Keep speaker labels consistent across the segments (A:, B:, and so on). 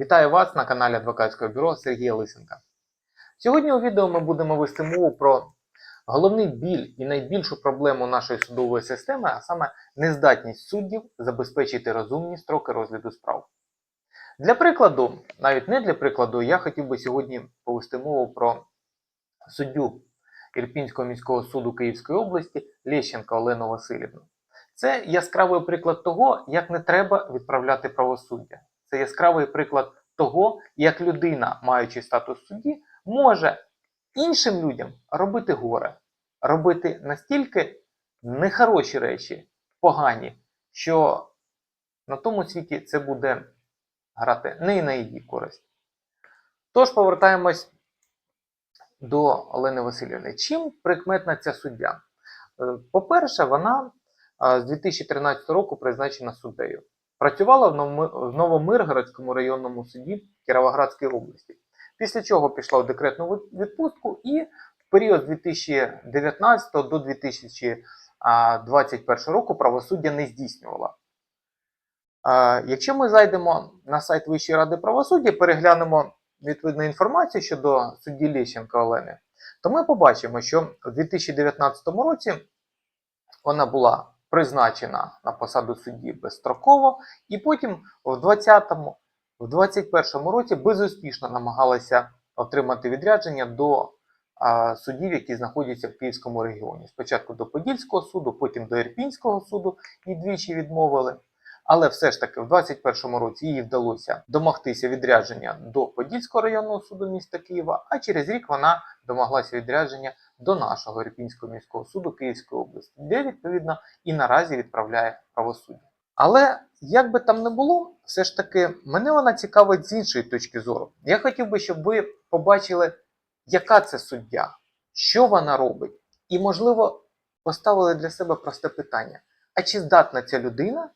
A: Вітаю вас на каналі адвокатського бюро Сергія Лисенка. Сьогодні у відео ми будемо вести мову про головний біль і найбільшу проблему нашої судової системи, а саме нездатність суддів забезпечити розумні строки розгляду справ. Для прикладу, навіть не для прикладу, я хотів би сьогодні повести мову про суддю Ірпінського міського суду Київської області Лещенка Олену Васильівну. Це яскравий приклад того, як не треба відправляти правосуддя. Це яскравий приклад того, як людина, маючи статус судді, може іншим людям робити горе, робити настільки нехороші речі, погані, що на тому світі це буде грати не на її користь. Тож повертаємось до Олени Васильівни. Чим прикметна ця суддя? Е, По-перше, вона з 2013 року призначена суддею. Працювала в Новоми- Новомиргородському районному суді Кіровоградської області. Після чого пішла в декретну відпустку і в період з 2019 до 2021 року правосуддя не здійснювала. Якщо ми зайдемо на сайт Вищої ради правосуддя, переглянемо відповідну інформацію щодо судді Лещенка Олени, то ми побачимо, що у 2019 році вона була призначена на посаду судді безстроково, і потім в 20-му, в 21-му році безуспішно намагалася отримати відрядження до а, суддів, які знаходяться в Київському регіоні. Спочатку до Подільського суду, потім до Ірпінського суду і двічі відмовили. Але все ж таки в 21-му році їй вдалося домогтися відрядження до Подільського районного суду міста Києва, а через рік вона домоглася відрядження до нашого Ірпінського міського суду Київської області, де відповідно і наразі відправляє правосуддя. Але як би там не було, все ж таки мене вона цікавить з іншої точки зору. Я хотів би, щоб ви побачили, яка це суддя, що вона робить, і, можливо, поставили для себе просте питання: а чи здатна ця людина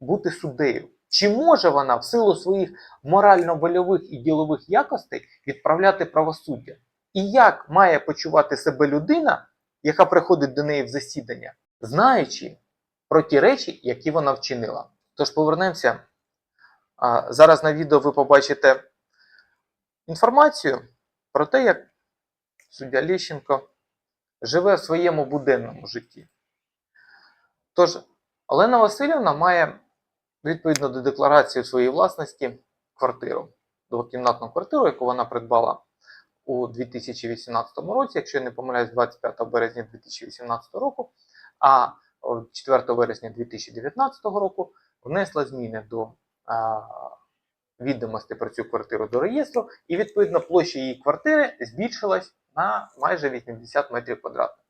A: бути суддею? Чи може вона в силу своїх морально-вольових і ділових якостей відправляти правосуддя? І як має почувати себе людина, яка приходить до неї в засідання, знаючи про ті речі, які вона вчинила? Тож повернемося. Зараз на відео ви побачите інформацію про те, як суддя Лещенко живе в своєму буденному житті. Тож, Олена Васильівна має відповідно до декларації своєї власності квартиру, двокімнатну квартиру, яку вона придбала у 2018 році, якщо я не помиляюсь, 25 березня 2018 року, а 4 вересня 2019 року внесла зміни до а, відомостей про цю квартиру до реєстру, і відповідно площа її квартири збільшилась на майже 80 метрів квадратних.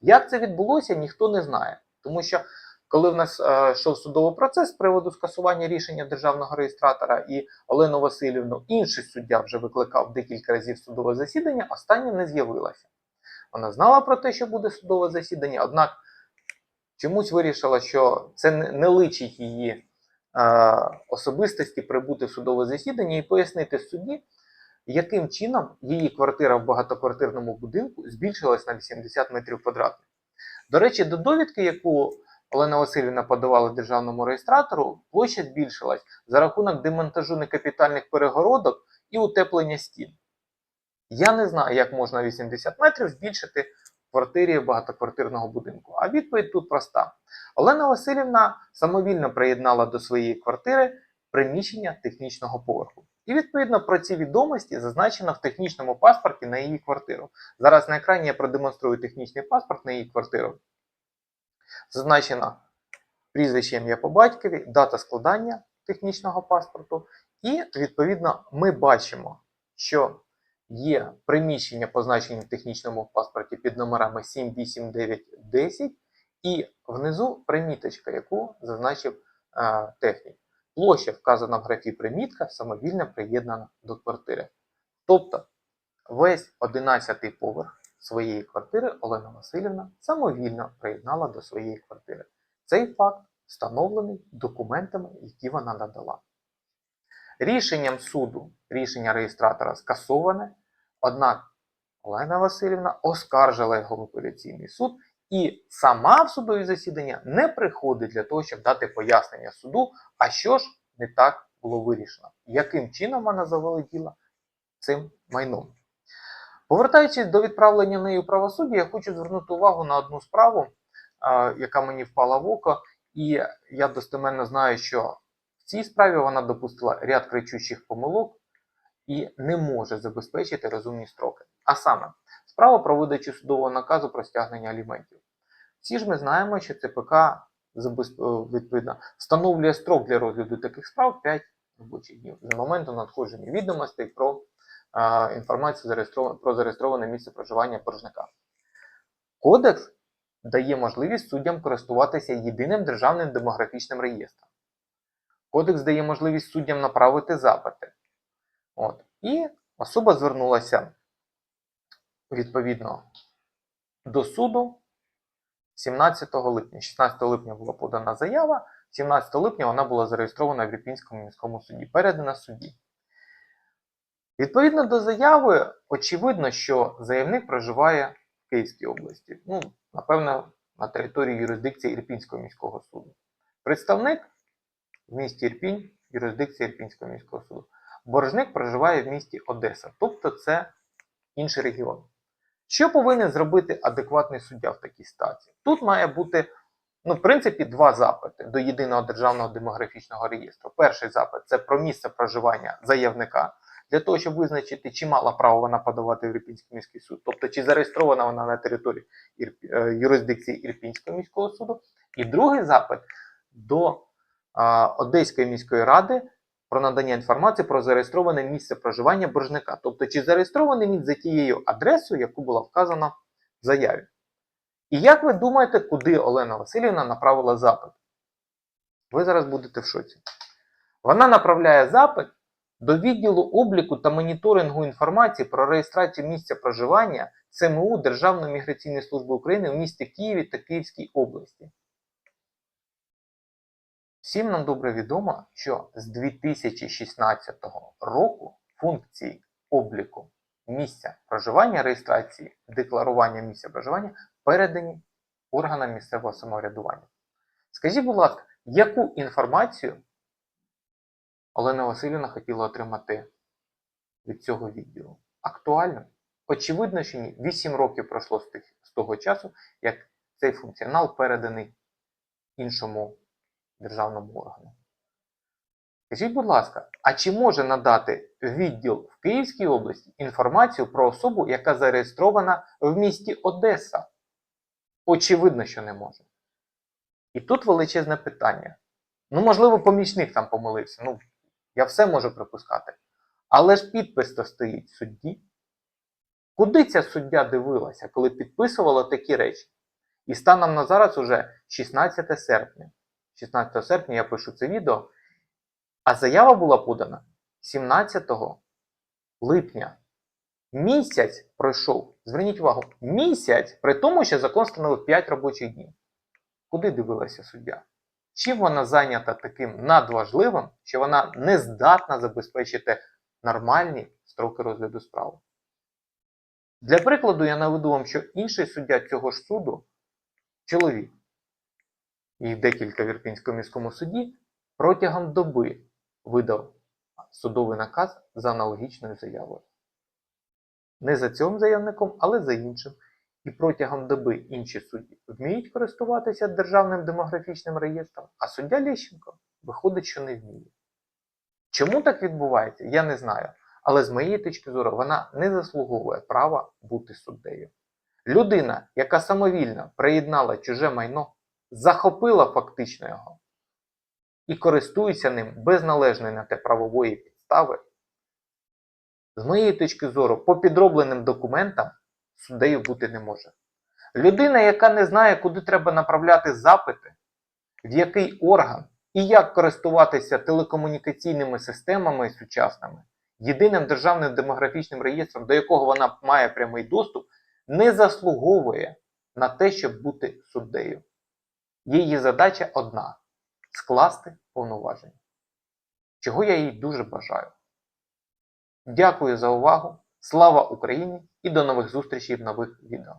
A: Як це відбулося, ніхто не знає, тому що коли в нас е, йшов судовий процес з приводу скасування рішення державного реєстратора і Олену Васильівну, інший суддя вже викликав декілька разів судове засідання, остання не з'явилася. Вона знала про те, що буде судове засідання, однак чомусь вирішила, що це не не личить її е, особистості прибути в судове засідання і пояснити судді, яким чином її квартира в багатоквартирному будинку збільшилась на 80 метрів квадратних. До речі, до довідки, яку Олена Васильівна подавала державному реєстратору, площа збільшилась за рахунок демонтажу некапітальних перегородок і утеплення стін. Я не знаю, як можна 80 метрів збільшити в квартирі багатоквартирного будинку. А відповідь тут проста. Олена Васильівна самовільно приєднала до своєї квартири приміщення технічного поверху. І відповідно про ці відомості зазначено в технічному паспорті на її квартиру. Зараз на екрані я продемонструю технічний паспорт на її квартиру. Зазначено прізвище ім'я по батькові, дата складання технічного паспорту. І, відповідно, ми бачимо, що є приміщення, позначені в технічному паспорті під номерами 7, 8, 9, 10, і внизу приміточка, яку зазначив е, технік. Площа вказана в графі примітка, самовільно приєднана до квартири. Тобто весь 11 поверх своєї квартири Олена Васильівна самовільно приєднала до своєї квартири. Цей факт встановлений документами, які вона надала. Рішенням суду, рішення реєстратора скасоване, однак Олена Васильівна оскаржила його в апеляційний суд і сама в судові засідання не приходить для того, щоб дати пояснення суду, а що ж не так було вирішено, яким чином вона заволоділа цим майном. Повертаючись до відправлення нею правосуддя, я хочу звернути увагу на одну справу, яка мені впала в око, і я достеменно знаю, що в цій справі вона допустила ряд кричущих помилок і не може забезпечити розумні строки. А саме, справа про видачу судового наказу про стягнення аліментів. Всі ж ми знаємо, що ЦПК е, відповідно встановлює строк для розгляду таких справ 5 робочих днів з моменту надходження відомостей про інформацію про зареєстроване місце проживання боржника. Кодекс дає можливість суддям користуватися єдиним державним демографічним реєстром. Кодекс дає можливість суддям направити запити. От. І особа звернулася відповідно до суду 17 липня. 16 липня була подана заява, 17 липня вона була зареєстрована в Ірпінському міському суді, передана судді. Відповідно до заяви, очевидно, що заявник проживає в Київській області. Ну, напевно, на території юрисдикції Ірпінського міського суду. Представник в місті Ірпінь, юрисдикція Ірпінського міського суду. Боржник проживає в місті Одеса, тобто це інший регіон. Що повинен зробити адекватний суддя в такій ситуації? Тут має бути, ну, в принципі, два запити до єдиного державного демографічного реєстру. Перший запит це про місце проживання заявника, для того, щоб визначити, чи мала право вона подавати в Ірпінський міський суд, тобто чи зареєстрована вона на території е, юрисдикції Ірпінського міського суду. І другий запит до а, Одеської міської ради про надання інформації про зареєстроване місце проживання боржника. Тобто, чи зареєстрований він за тією адресою, яку була вказана в заяві. І як ви думаєте, куди Олена Васильівна направила запит? Ви зараз будете в шоці. Вона направляє запит до відділу обліку та моніторингу інформації про реєстрацію місця проживання ЦМУ Державної міграційної служби України в місті Києві та Київській області. Всім нам добре відомо, що з 2016 року функції обліку місця проживання, реєстрації, декларування місця проживання передані органам місцевого самоврядування. Скажіть, будь ласка, яку інформацію Олена Васильівна хотіла отримати від цього відділу? Актуально? Очевидно, що ні. 8 років пройшло з, того часу, як цей функціонал переданий іншому державному органу. Скажіть, будь ласка, а чи може надати відділ в Київській області інформацію про особу, яка зареєстрована в місті Одеса? Очевидно, що не може. І тут величезне питання. Ну, можливо, помічник там помилився. Ну, я все можу припускати. Але ж підпис то стоїть судді. Куди ця суддя дивилася, коли підписувала такі речі? І станом на зараз уже 16 серпня. 16 серпня я пишу це відео, а заява була подана 17 липня. Місяць пройшов. Зверніть увагу, місяць, при тому, що закон встановив 5 робочих днів. Куди дивилася суддя? Чим вона зайнята таким надважливим, що вона не здатна забезпечити нормальні строки розгляду справи? Для прикладу, я наведу вам, що інший суддя цього ж суду чоловік їх декілька в Ірпінському міському суді, протягом доби видав судовий наказ за аналогічною заявою. Не за цим заявником, але за іншим. І протягом доби інші судді вміють користуватися державним демографічним реєстром, а суддя Лещенко виходить, що не вміє. Чому так відбувається, я не знаю. Але з моєї точки зору, вона не заслуговує права бути суддею. Людина, яка самовільно приєднала чуже майно, захопила фактично його і користується ним без належної на те правової підстави, з моєї точки зору, по підробленим документам суддею бути не може. Людина, яка не знає, куди треба направляти запити, в який орган і як користуватися телекомунікаційними системами сучасними, єдиним державним демографічним реєстром, до якого вона має прямий доступ, не заслуговує на те, щоб бути суддею. Її задача одна скласти повноваження. Чого я їй дуже бажаю. Дякую за увагу. Слава Україні і до нових зустрічей в нових відео.